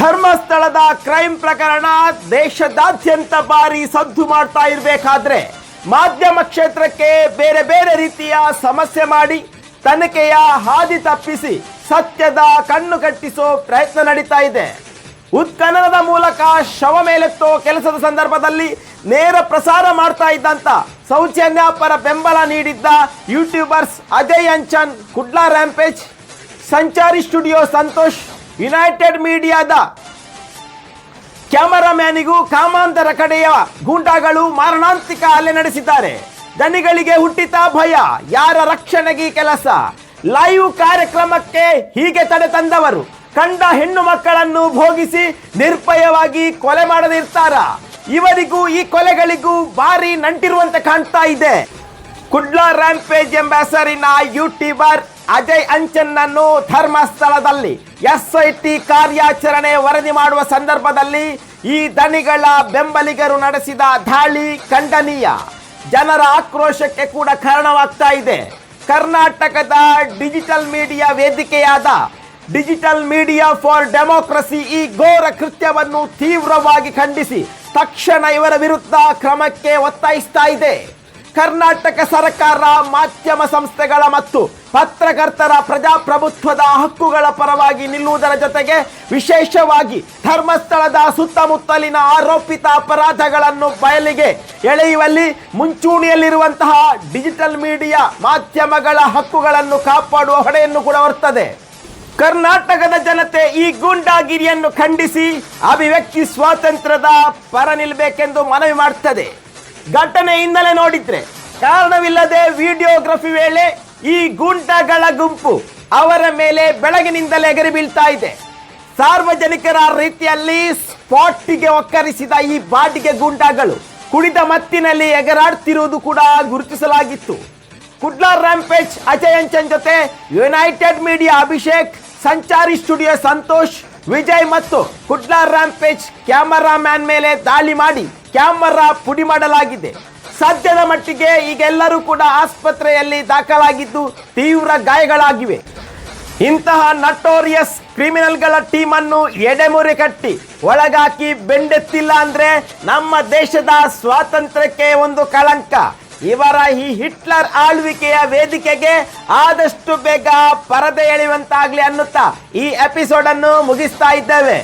ಧರ್ಮಸ್ಥಳದ ಕ್ರೈಮ್ ಪ್ರಕರಣ ದೇಶದಾದ್ಯಂತ ಬಾರಿ ಸದ್ದು ಮಾಡ್ತಾ ಇರಬೇಕಾದ್ರೆ ಮಾಧ್ಯಮ ಕ್ಷೇತ್ರಕ್ಕೆ ಬೇರೆ ಬೇರೆ ರೀತಿಯ ಸಮಸ್ಯೆ ಮಾಡಿ ತನಿಖೆಯ ಹಾದಿ ತಪ್ಪಿಸಿ ಸತ್ಯದ ಕಣ್ಣು ಕಟ್ಟಿಸೋ ಪ್ರಯತ್ನ ನಡೀತಾ ಇದೆ. ಉತ್ಖನನದ ಮೂಲಕ ಶವ ಮೇಲೆತ್ತೋ ಕೆಲಸದ ಸಂದರ್ಭದಲ್ಲಿ ನೇರ ಪ್ರಸಾರ ಮಾಡ್ತಾ ಇದ್ದಂತ ಸೌಜನ್ಯ ಪರ ಬೆಂಬಲ ನೀಡಿದ್ದ YouTubers Ajay Anchan, Kudla rampage Sanchari studio Santosh united ಮೀಡಿಯಾದ ಕ್ಯಾಮರಾಮ್ಯಾನಿಗೂ ಕಾಮಾಂತರ ಕಡೆಯ ಗೂಂಡಾಗಳು ಮಾರಣಾಂತಿಕ ಹಲ್ಲೆ ನಡೆಸಿದ್ದಾರೆ. ದನಿಗಳಿಗೆ ಹುಟ್ಟಿತ ಭಯ, ಯಾರ ರಕ್ಷಣೆಗೆ ಕೆಲಸ? ಲೈವ್ ಕಾರ್ಯಕ್ರಮಕ್ಕೆ ಹೀಗೆ ತಡೆ ತಂದವರು. ಕಂಡ ಹೆಣ್ಣು ಮಕ್ಕಳನ್ನು ಭೋಗಿಸಿ ನಿರ್ಭಯವಾಗಿ ಕೊಲೆ ಮಾಡದಿರ್ತಾರ ಇವರಿಗೂ ಈ ಕೊಲೆಗಳಿಗೂ ಭಾರಿ ನಂಟಿರುವಂತೆ ಕಾಣ್ತಾ ಇದೆ. ಕುಡ್ಲಾ ರ್ಯಾಂಪೇಜ್ ಎಂಬ ಹೆಸರಿನ ಯೂಟ್ಯೂಬರ್ ಅಜಯ್ ಅಂಚನ್ನನ್ನು ಧರ್ಮಸ್ಥಳದಲ್ಲಿ ಎಸ್ಐಟಿ ಕಾರ್ಯಾಚರಣೆ ವರದಿ ಮಾಡುವ ಸಂದರ್ಭದಲ್ಲಿ ಈ ದನಿಗಳ ಬೆಂಬಲಿಗರು ನಡೆಸಿದ ದಾಳಿ ಖಂಡನೀಯ. ಜನರ ಆಕ್ರೋಶಕ್ಕೆ ಕೂಡ ಕಾರಣವಾಗ್ತಾ ಇದೆ. ಕರ್ನಾಟಕದ ಡಿಜಿಟಲ್ ಮೀಡಿಯಾ ವೇದಿಕೆಯಾದ ಡಿಜಿಟಲ್ ಮೀಡಿಯಾ ಫಾರ್ ಡೆಮೋಕ್ರಸಿ ಈ ಘೋರ ಕೃತ್ಯವನ್ನು ತೀವ್ರವಾಗಿ ಖಂಡಿಸಿ ತಕ್ಷಣ ಇವರ ವಿರುದ್ಧ ಕ್ರಮಕ್ಕೆ ಒತ್ತಾಯಿಸ್ತಾ ಇದೆ. ಕರ್ನಾಟಕ ಸರ್ಕಾರ ಮಾಧ್ಯಮ ಸಂಸ್ಥೆಗಳ ಮತ್ತು ಪತ್ರಕರ್ತರ ಪ್ರಜಾಪ್ರಭುತ್ವದ ಹಕ್ಕುಗಳ ಪರವಾಗಿ ನಿಲ್ಲುವುದರ ಜೊತೆಗೆ ವಿಶೇಷವಾಗಿ ಧರ್ಮಸ್ಥಳದ ಸುತ್ತಮುತ್ತಲಿನ ಆರೋಪಿತ ಅಪರಾಧಗಳನ್ನು ಬಯಲಿಗೆ ಎಳೆಯುವಲ್ಲಿ ಮುಂಚೂಣಿಯಲ್ಲಿರುವಂತಹ ಡಿಜಿಟಲ್ ಮೀಡಿಯಾ ಮಾಧ್ಯಮಗಳ ಹಕ್ಕುಗಳನ್ನು ಕಾಪಾಡುವ ಹೊಣೆಯನ್ನು ಕೂಡ ಹೊರ್ತದೆ ಕರ್ನಾಟಕದ ಜನತೆ ಈ ಗೂಂಡಾಗಿರಿಯನ್ನು ಖಂಡಿಸಿ ಅಭಿವ್ಯಕ್ತಿ ಸ್ವಾತಂತ್ರ್ಯದ ಪರ ನಿಲ್ಲಬೇಕೆಂದು ಮನವಿ ಮಾಡ್ತದೆ. ಘಟನೆ ಹಿನ್ನೆಲೆ ನೋಡಿದ್ರೆ. ಕಾರಣವಿಲ್ಲದೆ ವಿಡಿಯೋಗ್ರಫಿ ವೇಳೆ ಈ ಗುಂಟಗಳ ಗುಂಪು ಅವರ ಮೇಲೆ ಬೆಳಗಿನಿಂದಲೇ ಎಗರಿ ಬೀಳ್ತಾ ಇದೆ. ಸಾರ್ವಜನಿಕರ ರೀತಿಯಲ್ಲಿ ಸ್ಪಾಟಿಗೆ ಒಕ್ಕರಿಸಿದ ಈ ಬಾಡಿಗೆ ಗೂಂಡಾಗಳು ಕುಡಿದ ಮತ್ತಿನಲ್ಲಿ ಎಗರಾಡ್ತಿರುವುದು ಕೂಡ ಗುರುತಿಸಲಾಗಿತ್ತು. ಕುಡ್ಲಾ ರ್ಯಾಂಪೇಜ್ ಅಂಚನ್ ಜೊತೆ ಯುನೈಟೆಡ್ ಮೀಡಿಯಾ ಅಭಿಷೇಕ್, ಸಂಚಾರಿ ಸ್ಟುಡಿಯೋ ಸಂತೋಷ್, ವಿಜಯ್ ಮತ್ತು ಕುಡ್ಲಾ ರ್ಯಾಂಪೇಜ್ ಕ್ಯಾಮರಾಮ್ಯಾನ್ ಮೇಲೆ ದಾಳಿ ಮಾಡಿ ಕ್ಯಾಮರಾ ಪುಡಿ ಮಾಡಲಾಗಿದೆ. ಸದ್ಯದ ಮಟ್ಟಿಗೆ ಈಗೆಲ್ಲರೂ ಕೂಡ ಆಸ್ಪತ್ರೆಯಲ್ಲಿ ದಾಖಲಾಗಿದ್ದು ತೀವ್ರ ಗಾಯಗಳಾಗಿವೆ. ಇಂತಹ ನಟೋರಿಯಸ್ ಕ್ರಿಮಿನಲ್ಗಳ ಟೀಮ್ ಅನ್ನು ಎಡೆಮುರಿ ಕಟ್ಟಿ, ಒಳಗಾಕಿ ಬೆಂಡೆತ್ತಿಲ್ಲ ಅಂದ್ರೆ ನಮ್ಮ ದೇಶದ ಸ್ವಾತಂತ್ರ್ಯಕ್ಕೆ ಒಂದು ಕಳಂಕ. ಇವರ ಈ ಹಿಟ್ಲರ್ ಆಳ್ವಿಕೆಯ ವೇದಿಕೆಗೆ ಆದಷ್ಟು ಬೇಗ ಪರದೆ ಎಳೆಯುವಂತಾಗ್ಲಿ ಅನ್ನುತ್ತಾ ಈ ಎಪಿಸೋಡ್ ಅನ್ನು ಮುಗಿಸ್ತಾ ಇದ್ದೇವೆ.